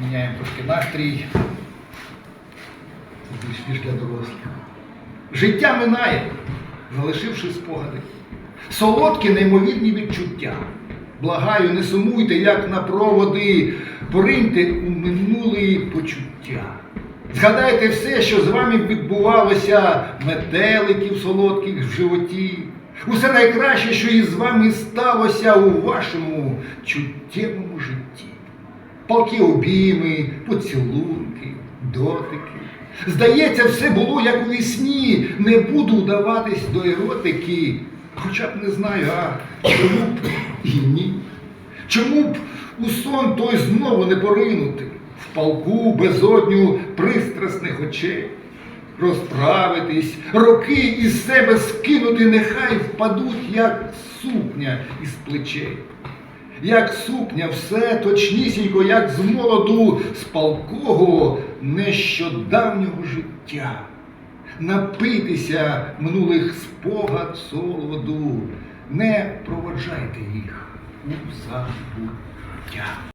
міняємо трошки настрій. Більш ніж для дорослих. Життя минає, залишивши спогади. Солодкі неймовірні відчуття. Благаю, не сумуйте, як на проводи, пориньте у минулі почуття. Згадайте все, що з вами відбувалося, метеликів солодких в животі. Усе найкраще, що із вами сталося у вашому чуттєвому житті. Палки обійми, поцілунки, дотики. Здається, все було як у вісні. Не буду вдаватись до еротики. Хоча б не знаю, а чому б і ні. Чому б у сон той знову не поринути в палку безодню пристрасних очей, розправитись, роки із себе скинути, нехай впадуть, як сукня із плечей. Як сукня, все точнісінько, як з молоду, з палкого нещодавнього життя. Напитися минулих спогад солоду, не проводжайте їх у забуття.